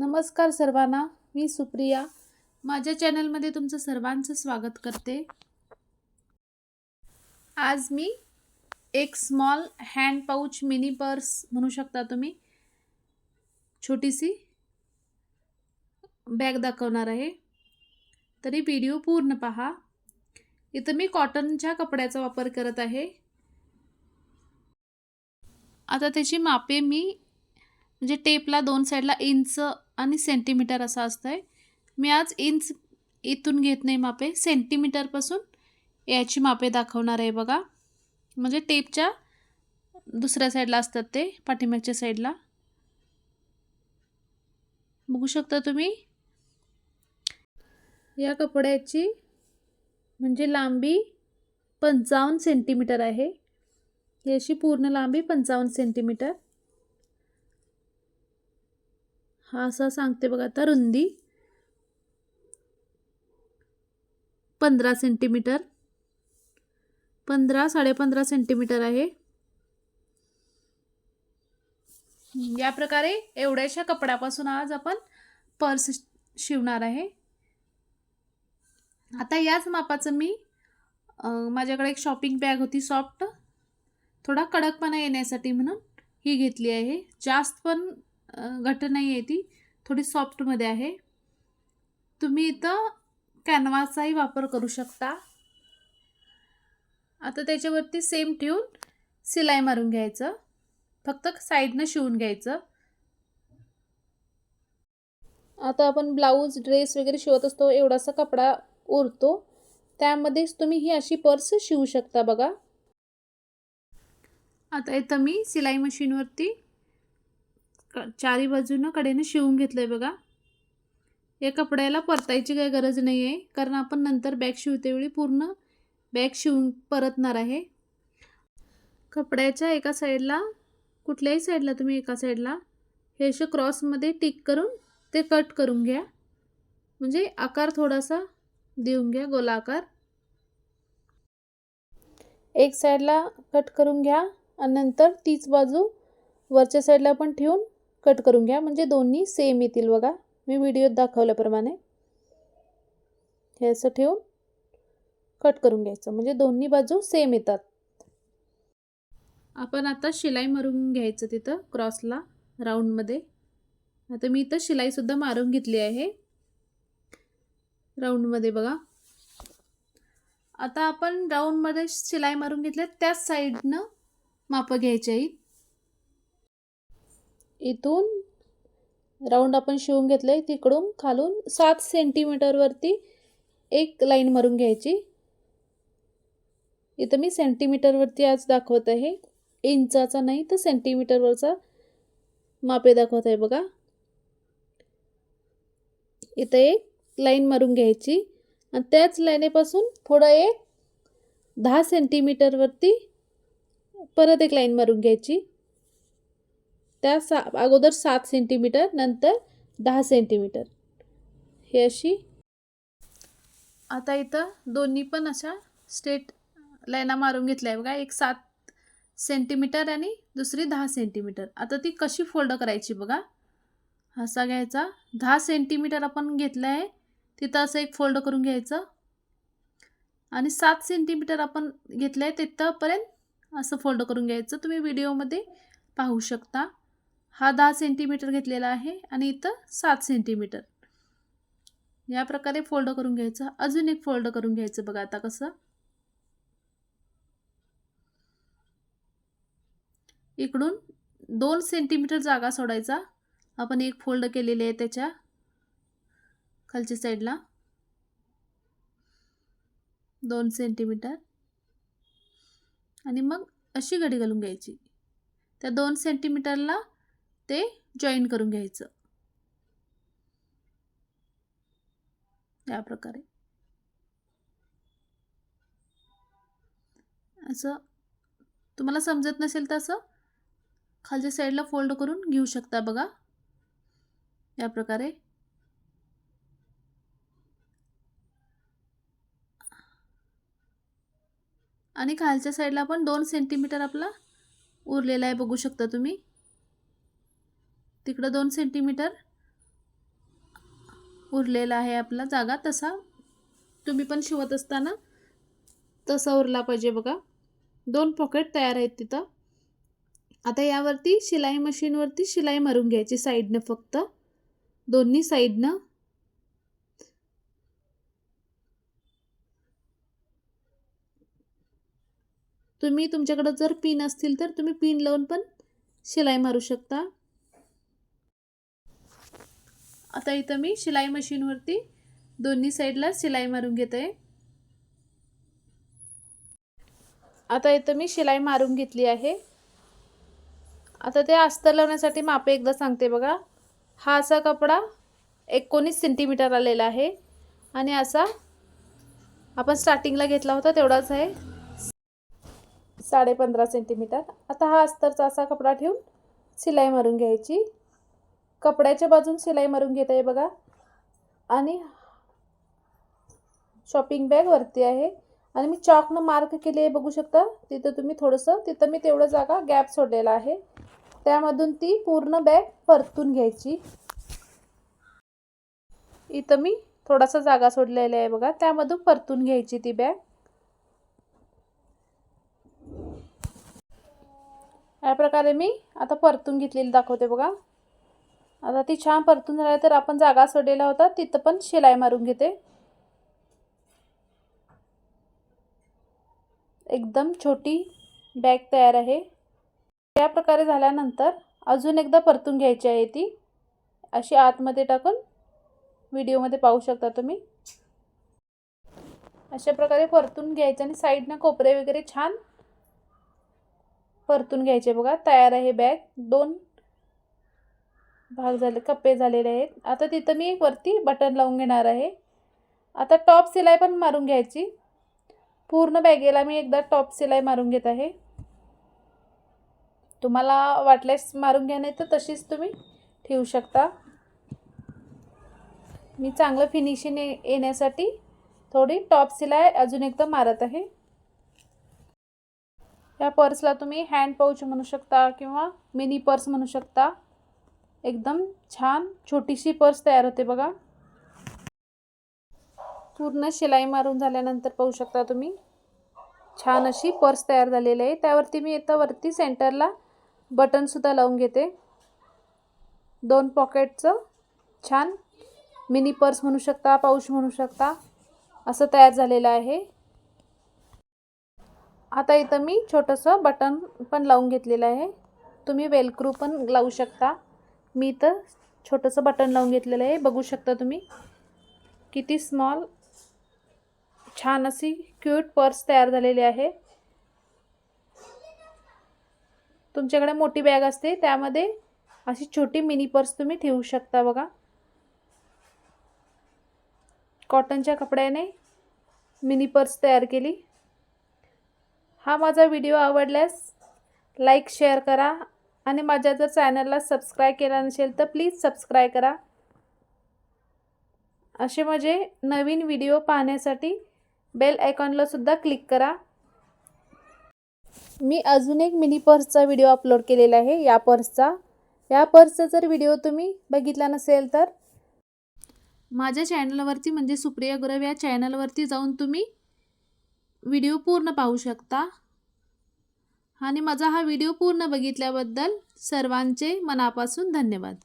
नमस्कार सर्वांना मी सुप्रिया. माझ्या चॅनलमध्ये तुमचं सर्वांचं स्वागत करते. आज मी एक small hand pouch mini purse म्हणू शकता तुम्ही. छोटीशी बॅग दाखवणार आहे. तरी व्हिडिओ पूर्ण पहा. इथं मी कॉटनच्या कपड्याचा वापर करत आहे. आता त्याची मापे मी म्हणजे टेपला दोन साईडला इंच आणि सेंटीमीटर असं असतं आहे मी आज इंच इथून घेत नाही मापे सेंटीमीटरपासून याची मापे दाखवणार आहे बघा. म्हणजे टेपच्या दुसऱ्या साईडला असतात ते पाठीमागच्या साईडला बघू शकता तुम्ही? या कपड्याची म्हणजे लांबी पंचावन्न सेंटीमीटर आहे. याची पूर्ण लांबी पंचावन्न सेंटीमीटर. हा असा सांगते बघा आता रुंदी पंधरा सेंटीमीटर पंधरा साडेपंधरा सेंटीमीटर आहे. या प्रकारे एवढ्याशा कपड्यापासून आज आपण पर्स शिवणार आहे. आता याच मापाचं मी माझ्याकडे एक शॉपिंग बॅग होती सॉफ्ट थोडा कडकपणा येण्यासाठी म्हणून ही घेतली आहे. जास्त पण घट नाही आहे ती. थोडी सॉफ्टमध्ये आहे. तुम्ही इथं कॅनव्हासचाही वापर करू शकता. आता त्याच्यावरती सेम ठेवून सिलाई मारून घ्यायचं. फक्त साईडनं शिवून घ्यायचं. आता आपण ब्लाऊज ड्रेस वगैरे शिवत असतो एवढासा कपडा उरतो त्यामध्येच तुम्ही ही अशी पर्स शिवू शकता बघा. आता इथं मी सिलाई मशीनवरती क चारी बाजूनं कडेनं शिवून घेतलं आहे बघा. या कपड्याला परतायची काही गरज नाही आहे कारण आपण नंतर बॅग शिवतेवेळी पूर्ण बॅग शिवून परतणार आहे. कपड्याच्या एका साईडला कुठल्याही साईडला तुम्ही एका साईडला हे असे क्रॉसमध्ये टिक करून ते कट करून घ्या. म्हणजे आकार थोडासा देऊन घ्या गोलाकार. एक साईडला कट करून घ्या आणि नंतर तीच बाजू वरच्या साईडला पण ठेवून कट करून घ्या. म्हणजे दोन्ही सेम येतील बघा. मी व्हिडिओत दाखवल्याप्रमाणे. हे असं ठेवून कट करून घ्यायचं. म्हणजे दोन्ही बाजू सेम येतात. आपण आता शिलाई मारून घ्यायचं तिथं क्रॉसला राऊंडमध्ये आता मी इथं शिलाईसुद्धा मारून घेतली आहे. राऊंडमध्ये बघा. आता आपण राऊंडमध्ये शिलाई मारून घेतल्या त्याच साईडनं मापं घ्यायची आहेत इथून राऊंड आपण शिवून घेतलं आहे तिकडून खालून सात सेंटीमीटरवरती एक लाईन मारून घ्यायची. इथं मी सेंटीमीटरवरती आज दाखवत आहे. इंचाचा नाही तर सेंटीमीटरवरचा मापे दाखवत आहे बघा. इथं एक लाईन मारून घ्यायची. आणि त्याच लाईनेपासून थोडं एक दहा सेंटीमीटरवरती परत एक लाईन मारून घ्यायची. त्या सा अगोदर सात सेंटीमीटर नंतर दहा सेंटीमीटर हे अशी. आता इथं दोन्ही पण अशा स्ट्रेट लाईना मारून घेतल्या आहे बघा एक सात सेंटीमीटर आणि दुसरी दहा सेंटीमीटर आता ती कशी फोल्ड करायची बघा. असा घ्यायचा. दहा सेंटीमीटर आपण घेतलं आहे. तिथं असं एक फोल्ड करून घ्यायचं. आणि सात सेंटीमीटर आपण घेतलं आहे तिथंपर्यंत असं फोल्ड करून घ्यायचं. तुम्ही व्हिडिओमध्ये पाहू शकता. हा दहा सेंटीमीटर घेतलेला आहे आणि इथं सात सेंटीमीटर या प्रकारे फोल्ड करून घ्यायचं. अजून एक फोल्ड करून घ्यायचं बघा आता कसं. इकडून दोन सेंटीमीटर जागा सोडायचा. आपण एक फोल्ड केलेली आहे त्याच्या खालच्या साईडला दोन सेंटीमीटर आणि मग अशी घडी घालून घ्यायची. त्या दोन सेंटीमीटरला ते जॉईन करून घ्यायचं. या प्रकारे असं तुम्हाला समजत नसेल तर असं खालच्या साईडला फोल्ड करून घेऊ शकता बघा. या प्रकारे आणि खालच्या साईडला पण दोन सेंटीमीटर आपला उरलेला आहे बघू शकता तुम्ही. तिकडं दोन सेंटीमीटर उरलेला आहे आपला जागा. तसा तुम्ही पण शिवत असताना तसा उरला पाहिजे बघा. दोन पॉकेट तयार आहेत तिथं. आता यावरती शिलाई मशीनवरती शिलाई मारून घ्यायची साईडनं फक्त. दोन्ही साईडनं तुम्ही तुमच्याकडं जर पिन असतील तर तुम्ही पिन लावून पण शिलाई मारू शकता. आता इथं मी शिलाई मशीनवरती दोन्ही साईडला शिलाई मारून घेत. आहे आता इथं मी शिलाई मारून घेतली आहे. आता ते अस्तर लावण्यासाठी मापे एकदा सांगते बघा. हा असा कपडा एकोणीस सेंटीमीटर आलेला आहे. आणि असा आपण स्टार्टिंगला घेतला होता तेवढाच आहे. साडे पंधरा सेंटीमीटर आता हा अस्तरचा असा कपडा ठेवून शिलाई मारून घ्यायची. कपड्याच्या बाजून शिलाई मारून घेत आहे बघा. आणि शॉपिंग बॅग वरती आहे. आणि मी चॉकनं मार्क केली आहे बघू शकता. तिथं तुम्ही थोडंसं तिथं मी तेवढं जागा गॅप सोडलेला आहे. त्यामधून ती पूर्ण बॅग परतून घ्यायची. इथं मी थोडासा जागा सोडलेला आहे बघा. त्यामधून परतून घ्यायची ती बॅग या प्रकारे मी आता परतून घेतलेली दाखवते बघा. आता ती छान परतून झाल्या तर आपण जागा सोडलेला होता. तिथं पण शिलाई मारून घेते. एकदम छोटी बॅग तयार आहे. त्या प्रकारे झाल्यानंतर अजून एकदा परतून घ्यायची आहे ती. अशी आतमध्ये टाकून व्हिडिओमध्ये पाहू शकता तुम्ही. अशा प्रकारे परतून घ्यायचं आणि साईडनं कोपरे वगैरे छान परतून घ्यायचे बघा. तयार आहे बॅग. दोन भाग झाले कप्पे झालेले आहेत. आता तिथं मी एक वरती बटन लावून घेणार आहे. आता टॉप सिलाई पण मारून घ्यायची. पूर्ण बॅगेला मी एकदा टॉप सिलाई मारून घेत आहे. तुम्हाला वाटल्यास मारून घ्या नाही तर तशीच तुम्ही ठेवू शकता. मी चांगलं फिनिशिंग येण्यासाठी थोडी टॉप सिलाई अजून एकदा मारत आहे. या पर्सला तुम्ही हँड पाऊच म्हणू शकता किंवा मिनी पर्स म्हणू शकता. एकदम छान छोटीशी पर्स तयार होते बघा. पूर्ण शिलाई मारून झाल्यानंतर पाहू शकता तुम्ही. छान अशी पर्स तयार झालेली आहे. त्यावरती मी इथं वरती सेंटरला बटनसुद्धा लावून घेते. दोन पॉकेटचं छान मिनी पर्स म्हणू शकता पाऊच म्हणू शकता असं तयार झालेलं आहे. आता इथं मी छोटंसं बटन पण लावून घेतलेलं आहे. तुम्ही वेलक्रू पण लावू शकता. मी इथं छोटंसं बटन लावून घेतलेलं आहे. बघू शकता तुम्ही. किती स्मॉल छान अशी क्यूट पर्स तयार झालेली आहे. तुमच्याकडे मोठी बॅग असते. त्यामध्ये अशी छोटी मिनी पर्स तुम्ही ठेवू शकता बघा. कॉटनच्या कपड्याने मिनी पर्स तयार केली. हा माझा व्हिडिओ आवडल्यास लाईक शेअर करा. आणि माझ्या जर चॅनलला सबस्क्राईब केला नसेल तर प्लीज सबस्क्राईब करा. असे माझे नवीन व्हिडिओ पाहण्यासाठी बेल आयकॉनला सुद्धा क्लिक करा. मी अजून एक मिनी पर्सचा व्हिडिओ अपलोड केलेला आहे या पर्सचा या पर्सचा जर व्हिडिओ तुम्ही बघितला नसेल तर. माझ्या चॅनलवरती म्हणजे सुप्रिया गुरव या चॅनलवरती जाऊन तुम्ही व्हिडिओ पूर्ण पाहू शकता. आणि माझा हा व्हिडिओ पूर्ण बघितल्याबद्दल सर्वांचे मनापासून धन्यवाद.